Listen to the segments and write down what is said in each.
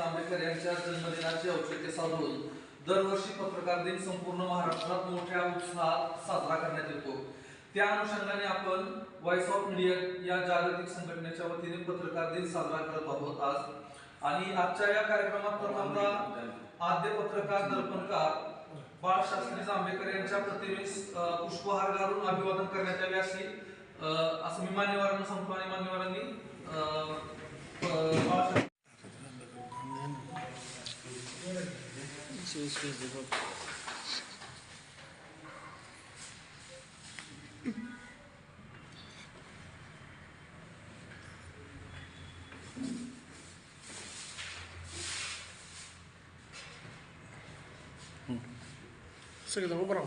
जांभेकर यांच्या जन्मदिनाचे औचित्य साधून दरवर्षी पत्रकार दिन संपूर्ण महाराष्ट्रात मोठ्या उत्साहात साजरा करण्यात येतो. त्या अनुषंगाने आपण व्हॉइस ऑफ मीडिया या जागतिक संघटनेच्या वतीने पत्रकार दिन साजरा करत आहोत आज. आणि आजच्या या कार्यक्रमात प्रथमतः आद्य पत्रकार दर्पणकार बाळशास्त्री जांभेकर यांच्या प्रतिमेस पुष्पहार घालून अभिवादन करण्यात यावे अशी असं मी मान्यवरांना सांगतो आणि मान्यवरांनी здесь везде вот. Сега да го брам.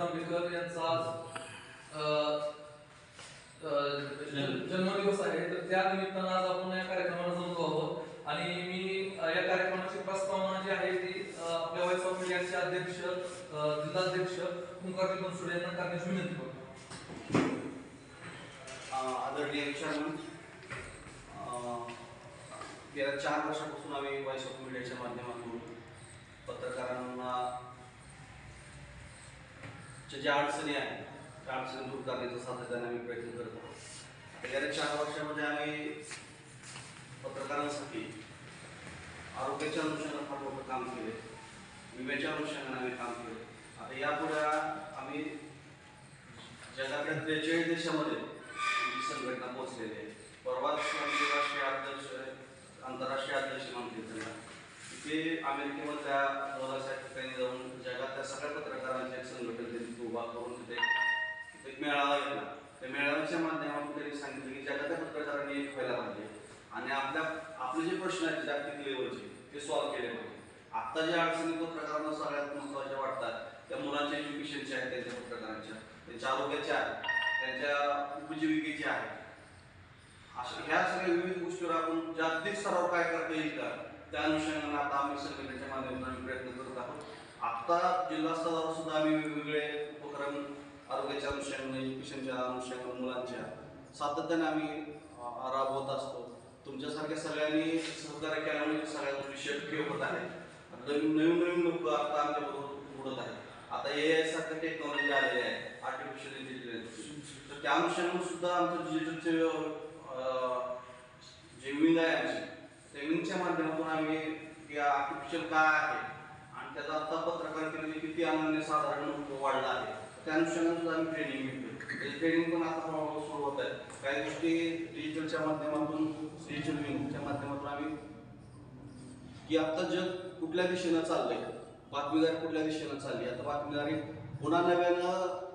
आंबेडकर यांचा आज जन्मदिवस आहे तर त्या निमित्तानं आज आपण या कार्यक्रमाला जमलो आहोत आणि मी या कार्यक्रमाची प्रस्तावना जी आहे ती आपल्या व्हॉइस ऑफ मीडियाचे अध्यक्ष जिल्हाध्यक्ष ओंकारजी बनसुडे यांना करण्याची विनंती करतो. आदरणीय चेअरमन म्हणून गेल्या चार वर्षापासून आम्ही व्हॉइस ऑफ मीडियाच्या माध्यमातून पत्रकारांना च्या ज्या अडचणी आहेत त्या अडचणी दूर करण्याचा सातत्याने आम्ही प्रयत्न करत आहोत. गेल्या चार वर्षामध्ये आम्ही पत्रकारांसाठी आरोग्याच्या अनुषंगाने फार मोठं काम केले विम्याच्या अनुषंगाने आम्ही काम केले. आता यापुढे आम्ही जगातल्या त्रेचाळीस देशामध्ये संघटना पोहोचलेली आहे. परवाच राष्ट्रीय अध्यक्ष आंतरराष्ट्रीय अध्यक्ष म्हणते त्यांना. तिथे त्या दोलाच्या ठिकाणी जाऊन जगातल्या सगळ्या पत्रकारांचे एक संघटन त्यांनी उभा करून तिथे एक मेळावा घेतला. त्या मेळाव्याच्या माध्यमातून त्यांनी सांगितलं की जगातल्या पत्रकारांनी एक व्हायला पाहिजे. आणि आपल्या आपले जे प्रश्न आहेत जागतिक लेवलचे ते सॉल्व्ह केले पाहिजे. आता ज्या अडचणी पत्रकारांना सगळ्यात महत्त्वाच्या वाटतात त्या मुलांच्या एज्युकेशनच्या आहेत त्यांच्या पत्रकारांच्या. त्यांच्या आरोग्याच्या आहेत. त्यांच्या उपजीविकेच्या आहेत अशा ह्या सगळ्या विविध गोष्टीवर आपण जागतिक स्तरावर काय करता येईल का? त्या अनुषंगाने आता आम्ही संघटनेच्या माध्यमातून आम्ही प्रयत्न करत आहोत. आता जिल्हा स्तरावर सुद्धा आम्ही वेगवेगळे उपक्रम आरोग्याच्या अनुषंगाने एज्युकेशनच्या अनुषंगाने मुलांच्या सातत्याने आम्ही राबवत असतो. तुमच्यासारख्या सगळ्यांनी सहकार्य केल्यामुळे सगळ्या गोष्टी शक्य होत आहेत. नवीन नवीन नवीन लोक आता आमच्याबरोबर उडत आहेत. आता ए आय सारखं टेक्नॉलॉजी आलेली आहे. आर्टिफिशियल त्या अनुषंगाने सुद्धा आमचं डिजिटलचे जे विंग आहे आमची त्या विंगच्या माध्यमातून आम्ही या आर्टिफिशियल काय आहे आणि त्याचा आता पत्रकारितेमध्ये किती आनंद साधारण वाढला आहे. त्या अनुषंगाने सुद्धा आम्ही ट्रेनिंग घेतो ट्रेनिंग पण आता हळूहळू सुरू होत आहे. काही गोष्टी डिजिटलच्या माध्यमातून डिजिटल विंगच्या माध्यमातून आम्ही की आता जग कुठल्या दिशेनं चाललंय? बातमीदारी कुठल्या दिशेनं चालली? आता बातमीदारी पुन्हा नव्यानं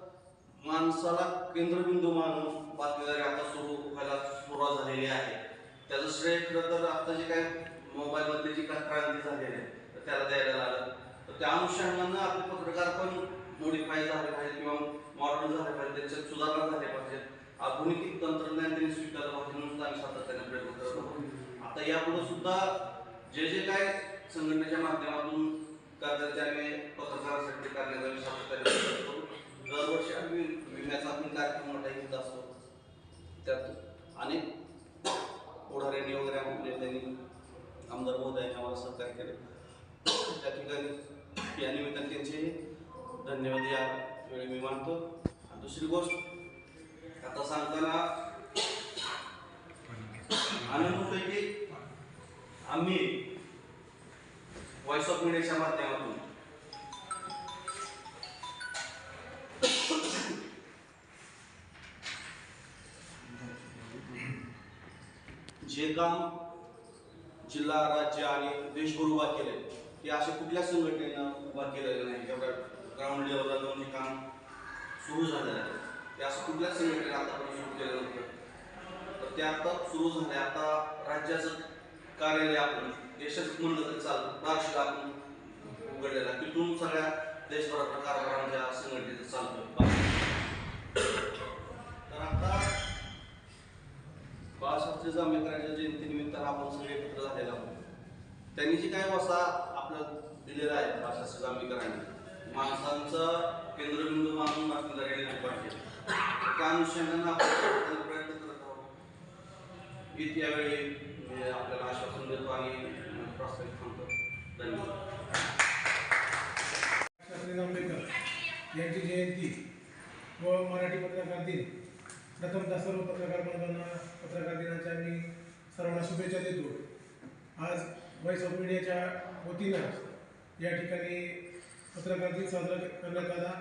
माणसाला केंद्रबिंदू मानून बातमीदारी आता सुरू व्हायला सुरुवात झालेली आहे. त्याचं श्रेय खरं तर आता जे काय मोबाईलमध्ये जी काय क्रांती झालेली आहे तर त्याला द्यायला लागलं. तर त्या अनुषंगानं आपले पत्रकार पण मॉडिफाय झाले पाहिजे किंवा मॉडर्न झाले पाहिजे त्याच्यात सुधारणा झाल्या पाहिजेत. आधुनिक तंत्रज्ञान त्यांनी स्वीकारलं पाहिजे म्हणून आम्ही सातत्याने प्रयत्न करत आहोत. आता यापुढे सुद्धा जे जे काय संघटनेच्या माध्यमातून करण्याचे आम्ही पत्रकारांसाठी करण्याचा विचार सातत्याने प्रयत्न करू दरवर्षी आम्ही विम्याचा आपण कार्यक्रम मोठा घेत असतो. त्यात अनेक पुढाऱ्यांनी वगैरे आपल्या त्यांनी आमदार महोदयांनी आम्हाला सहकार्य केले. त्या ठिकाणी या निमित्ताने त्यांचे धन्यवाद या वेळी मी मानतो. आणि दुसरी गोष्ट आता सांगताना आनंद होतोय की आम्ही व्हॉइस ऑफ मीडियाच्या माध्यमातून जे काम जिल्हा राज्य आणि देशभर उभा केले ते असे कुठल्या संघटनेनं उभा केलेलं नाही. एवढ्या ग्राउंड लेवलला जाऊन हे काम सुरू झालेलं आहे ते असं कुठल्याच संघटनेनं आतापर्यंत सुरू केलं नव्हतं. तर ते आता सुरू झाले आता राज्याचं कार्यालय आपण देशाचं म्हणलं तरी चालतं. बार्शीला आपण उघडलेला तिथून सगळ्या देशभरात कारभारांच्या संघटनेचं चालतं. महाशास्त्री जांभेकरांच्या जयंतीनिमित्त आपण सगळे एकत्र झालेलो आहोत. त्यांनी जी काय वसा आपलं दिलेला आहे महाशास्त्री जांभेकरांनी माणसांचा केंद्रबिंदू मानून बातमीदारी पाहिजे त्या अनुषंगाने आपण प्रयत्न करत आहोत. हीच यावेळी आपल्याला आश्वासन देतो आणि प्रस्तावित थांबतो. धन्यवाद. शास्त्री जांभेकर यांची जयंती व मराठी पत्रकार दिन प्रथमतः सर्व पत्रकार बांधवांना पत्रकार दिनाच्या मी सर्वांना शुभेच्छा देतो. आज व्हॉइस ऑफ मीडियाच्या वतीनं या ठिकाणी पत्रकार दिन साजरा करण्यात आला.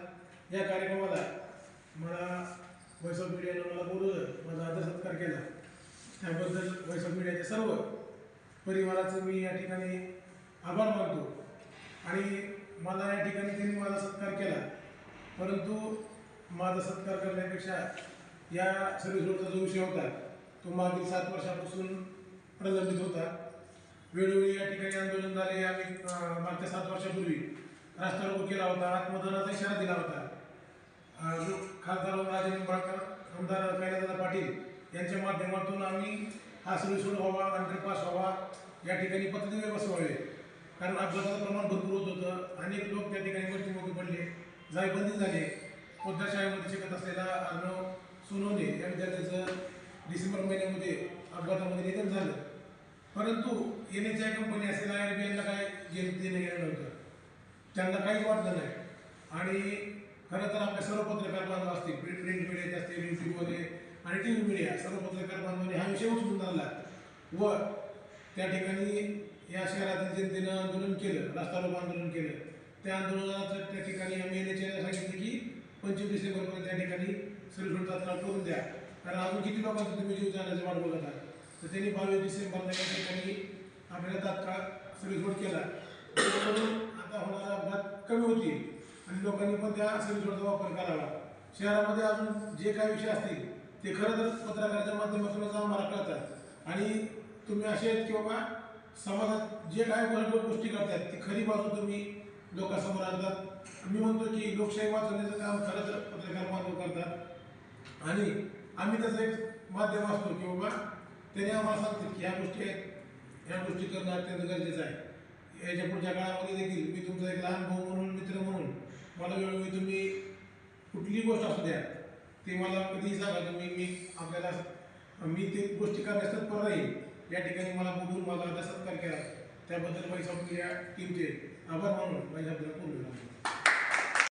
या कार्यक्रमाला मला व्हॉइस ऑफ मीडियानं मला बोलवलं. माझा आदर सत्कार केला. त्याबद्दल व्हॉइस ऑफ मीडियाच्या सर्व परिवाराचं मी या ठिकाणी आभार मानतो. आणि मला या ठिकाणी त्यांनी माझा सत्कार केला. परंतु माझा सत्कार करण्यापेक्षा या सर्व्हिस रोडचा जो विषय होता तो मागील सात वर्षापासून प्रलंबित होता. वेळोवेळी या ठिकाणी आंदोलन झाले. आम्ही मागच्या सात वर्षापूर्वी रास्ता रोको केला होता आत्मदानाचा इशारा दिला होता. जो खासदार राजे निंबाळकर आमदार कैलासदा पाटील यांच्या माध्यमातून आम्ही हा सर्व्हिस रोड व्हावा अंडरपास व्हावा या ठिकाणी पथदिवे बसवावे. कारण अपघाताचं प्रमाण भरपूर होत होतं. अनेक लोक त्या ठिकाणी मृत्यूमुखी पडले. जायबंदी झाले. शाळेमध्ये शिकत असलेला अर्णव सोनवणे या विद्यार्थ्याचं डिसेंबर महिन्यामध्ये अपघातामध्ये निधन झालं. परंतु एन एच आय कंपनी असेल आय बी यांना काय जे देणं गेलं नव्हतं. त्यांना काहीच वाटलं नाही. आणि खरं तर आपल्या सर्व पत्रकार बांधव असतील प्रिंट प्रिंट मीडियाचे असतील यूट्यूबमध्ये आणि टी व्ही मीडिया सर्व पत्रकार बांधवांनी हा विषय उचलून धरला. व त्या ठिकाणी या शहरातील जनतेनं आंदोलन केलं रस्ता रोग आंदोलन केलं. त्या आंदोलनाचं त्या ठिकाणी आम्ही एन एच सांगितलं की पंचवीस डिसेंबरपर्यंत त्या ठिकाणी सर्व्हिस करून द्या. कारण अजून किती लोकांचं तुम्ही जीव जाण्याची वाट बघत आहात. तर त्यांनी बावीस डिसेंबरला या ठिकाणी आपल्याला तात्काळ सर्व्हिस केला. आता होणारा अपघात कमी होतील आणि लोकांनी पण त्या सर्व्हिस वापर करावा. शहरामध्ये अजून जे काही विषय असतील ते खरं तर पत्रकाराच्या माध्यमातूनच आम्हाला कळतात. आणि तुम्ही असे आहेत की बाबा समाजात जे काय वाईट गोष्टी करतात ती खरी बाजू तुम्ही लोकांसमोर आणतात. मी म्हणतो की लोकशाही वाचवण्याचं काम खरं तर पत्रकार बांधव करतात. आणि आम्ही तसं एक माध्यम असतो की बाबा त्याने आम्हाला सांगतात की ह्या गोष्टी आहेत ह्या गोष्टी करणं अत्यंत गरजेचं आहे. याच्या पुढच्या काळामध्ये देखील मी तुमचा एक लहान भाऊ म्हणून मित्र म्हणून मला वेळोवेळी तुम्ही कुठलीही गोष्ट असू द्या ते मला कधीही सांगा. तुम्ही मी आपल्याला मी ते गोष्टी करण्यास तत्पर राहील. या ठिकाणी मला बोलून माझा आता सत्कार केला. त्याबद्दल पैसा या टीमचे आभार मानून माझ्या आपल्याला पूर्ण